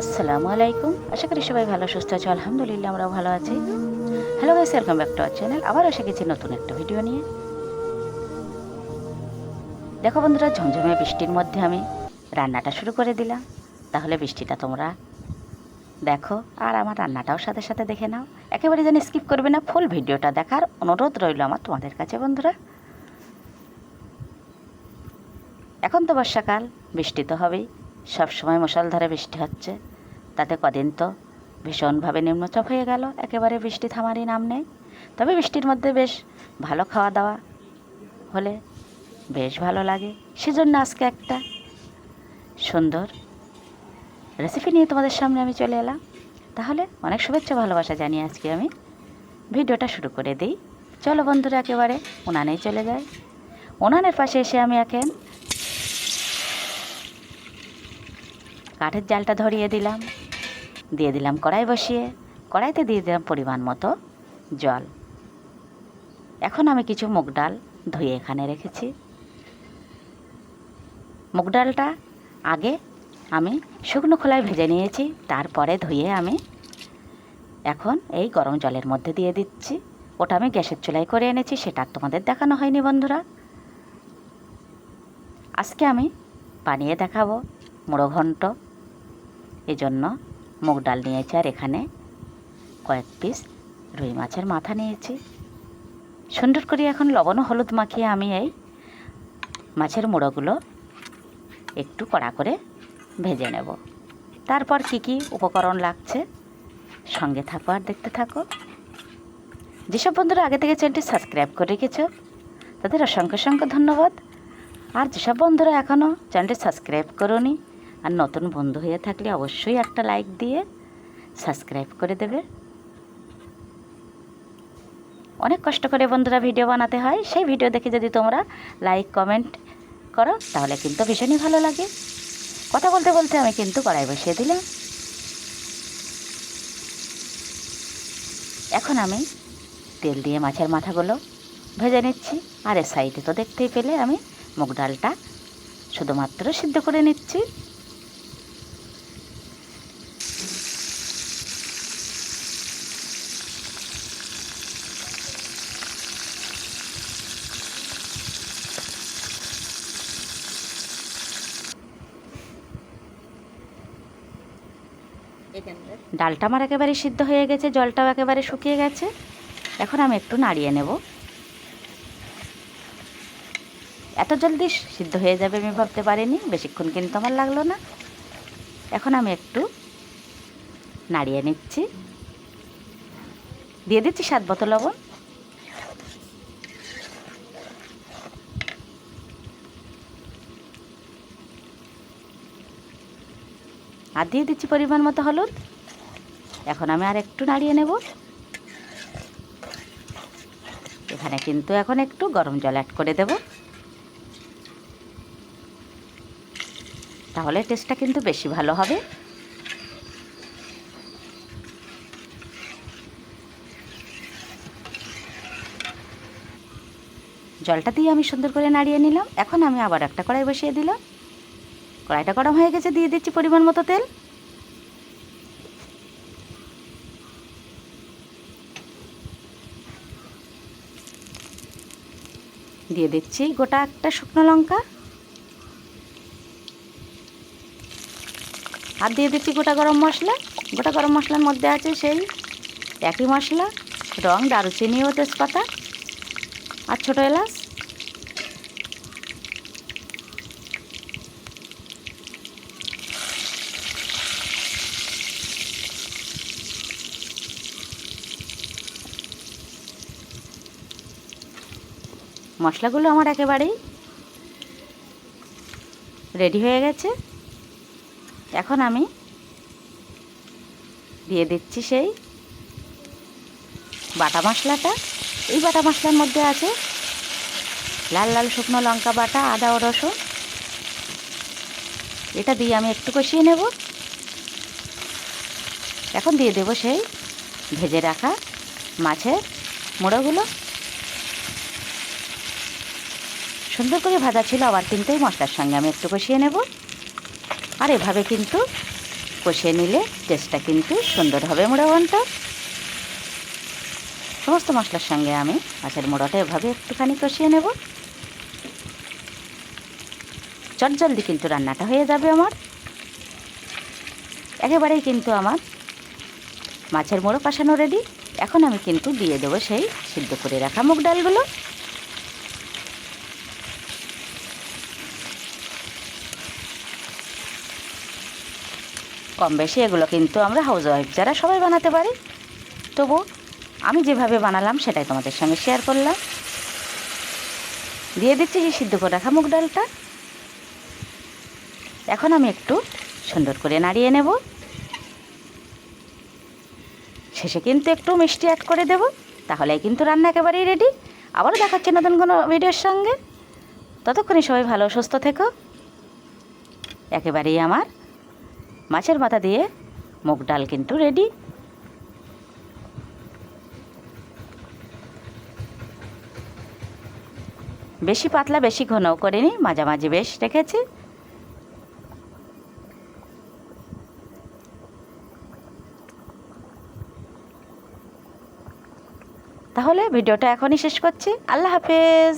আসসালামু আলাইকুম। আশা করি সবাই ভালো, সুস্থ আছো। আলহামদুলিল্লাহ, আমরাও ভালো আছি। Hello guys welcome back to our channel আবার এসে গেছি নতুন একটা ভিডিও নিয়ে। দেখো বন্ধুরা, ঝমঝমে বৃষ্টির মধ্যে আমি রান্নাটা শুরু করে দিলাম। তাহলে বৃষ্টিটা তোমরা দেখো, আর আমার রান্নাটাও সাথে সাথে দেখে নাও। একেবারে যেন স্কিপ করবে না ফুল ভিডিওটা দেখার অনুরোধ রইল আমার তোমাদের কাছে বন্ধুরা। এখন তো বর্ষাকাল, বৃষ্টি তো হবেই। সবসময় মুষলধারে বৃষ্টি হচ্ছে। তাতে কদিন তো ভীষণভাবে নিম্নচাপ হয়ে গেল, একেবারে বৃষ্টি থামারই নাম নেই। তবে বৃষ্টির মধ্যে বেশ ভালো খাওয়া দাওয়া হলে বেশ ভালো লাগে। সেজন্য আজকে একটা সুন্দর রেসিপি নিয়ে তোমাদের সামনে আমি চলে এলাম। তাহলে অনেক শুভেচ্ছা, ভালোবাসা জানিয়ে আজকে আমি ভিডিওটা শুরু করে দিই। চলো বন্ধুরা, একেবারে উনানেই চলে যায় উনানের পাশে এসে আমি এখন কাঠের জালটা ধরিয়ে দিলাম। দিয়ে দিলাম কড়াই বসিয়ে। কড়াইতে দিয়ে দিলাম পরিমাণ মতো জল। এখন আমি কিছু মুগ ডাল ধুয়ে এখানে রেখেছি। মুগ ডালটা আগে আমি শুকনো খোলায় ভেজে নিয়েছি, তারপরে ধুয়ে আমি এখন এই গরম জলের মধ্যে দিয়ে দিচ্ছি। ওটা আমি গ্যাসের চুলাই করে এনেছি, সেটা তোমাদের দেখানো হয়নি বন্ধুরা। আজকে আমি বানিয়ে দেখাবো মুড়ো ঘন্ট এজন্য মুগ ডাল নিয়েছি আর এখানে কয়েক পিস রুই মাছের মাথা নিয়েছি। সুন্দর করে এখন লবণ হলুদ মাখিয়ে আমি এই মাছের মুড়োগুলো একটু কড়া করে ভেজে নেব। তারপর কি কি উপকরণ লাগছে সঙ্গে থাকো আর দেখতে থাকো। যেসব বন্ধুরা আগে থেকে চ্যানেলটি সাবস্ক্রাইব করে রেখেছ, তাদের অসংখ্য অসংখ্য ধন্যবাদ। আর যেসব বন্ধুরা এখনও চ্যানেলটি সাবস্ক্রাইব করোনি আর নতুন বন্ধু হয়ে থাকলে অবশ্যই একটা লাইক দিয়ে সাবস্ক্রাইব করে দেবে। অনেক কষ্ট করে বন্ধুরা ভিডিও বানাতে হয়। সেই ভিডিও দেখে যদি তোমরা লাইক কমেন্ট করো, তাহলে কিন্তু ভীষণই ভালো লাগে। কথা বলতে বলতে আমি কিন্তু কড়াই বসিয়ে দিলাম। এখন আমি তেল দিয়ে মাছের মাথাগুলো ভেজে নিচ্ছি। আর এর সাইডে তো দেখতেই পেলে আমি মুগ ডালটা শুধুমাত্র সিদ্ধ করে নিচ্ছি। ডালটা আমার একেবারে সিদ্ধ হয়ে গেছে, জলটাও একেবারে শুকিয়ে গেছে। এখন আমি একটু নাড়িয়ে নেব। এত জলদি সিদ্ধ হয়ে যাবে আমি ভাবতে পারিনি, বেশিক্ষণ কিন্তু আমার লাগল না। এখন আমি একটু নাড়িয়ে নিচ্ছি। দিয়ে দিচ্ছি সাত বোতল লবণ। আর দিয়ে দিচ্ছি পরিমাণ মতো হলুদ। এখন আমি আর একটু নাড়িয়ে নেব। এখানে কিন্তু এখন একটু গরম জল অ্যাড করে দেব। তাহলে টেস্টটা কিন্তু বেশি ভালো হবে। জলটা দিয়ে আমি সুন্দর করে নাড়িয়ে নিলাম। এখন আমি আবার একটা কড়াই বসিয়ে দিলাম। কড়াইটা গরম হয়ে গেছে, দিয়ে দিচ্ছি পরিমাণ মতো তেল। দিয়ে দিচ্ছি গোটা একটা শুকনো লঙ্কা। আর দিয়ে দিচ্ছি গোটা গরম মশলা। গোটা গরম মশলার মধ্যে আছে সেই একই মশলা, রং, দারুচিনি ও তেজপাতা। আর ছোটো এলাচ। মশলাগুলো আমার একেবারেই রেডি হয়ে গেছে। এখন আমি দিয়ে দিচ্ছি সেই বাটা মশলাটা। এই বাটা মশলার মধ্যে আছে লাল লাল শুকনো লঙ্কা বাটা, আদা ও রসুন। এটা দিয়ে আমি একটু কষিয়ে নেব। এখন দিয়ে দেবো সেই ভেজে রাখা মাছের মুড়োগুলো। সুন্দর করে ভাজা ছিল, আবার কিন্তু এই মশলার সঙ্গে আমি একটু কষিয়ে নেব। আর এভাবে কিন্তু কষিয়ে নিলে টেস্টটা কিন্তু সুন্দর হবে মুড়ো ঘন্ট সমস্ত মশলার সঙ্গে আমি মাছের মুড়োটা এভাবে একটুখানি কষিয়ে নেব। চটজলদি কিন্তু রান্নাটা হয়ে যাবে আমার। একেবারেই কিন্তু আমার মাছের মুড়ো কষানো রেডি এখন আমি কিন্তু দিয়ে দেবো সেই সিদ্ধ করে রাখা মুগ ডালগুলো। কম বেশি এগুলো কিন্তু আমরা হাউস ওয়াইফ যারা সবাই বানাতে পারি। তবু আমি যেভাবে বানালাম সেটাই তোমাদের সঙ্গে শেয়ার করলাম। দিয়ে দিচ্ছি যে সিদ্ধ করে রাখা মুগ ডালটা। এখন আমি একটু সুন্দর করে নাড়িয়ে নেব। শেষে কিন্তু একটু মিষ্টি অ্যাড করে দেব। তাহলে কিন্তু রান্না একেবারেই রেডি আবারও দেখাচ্ছি নতুন কোনো ভিডিওর সঙ্গে। ততক্ষণই সবাই ভালো, সুস্থ থেকো। একেবারেই আমার মাছের মাথা দিয়ে মুগ ডাল কিন্তু রেডি বেশি পাতলা, বেশি ঘনও করিনি, মাঝামাঝি বেশ রেখেছি। তাহলে ভিডিওটা এখনই শেষ করছি। আল্লাহ হাফেজ।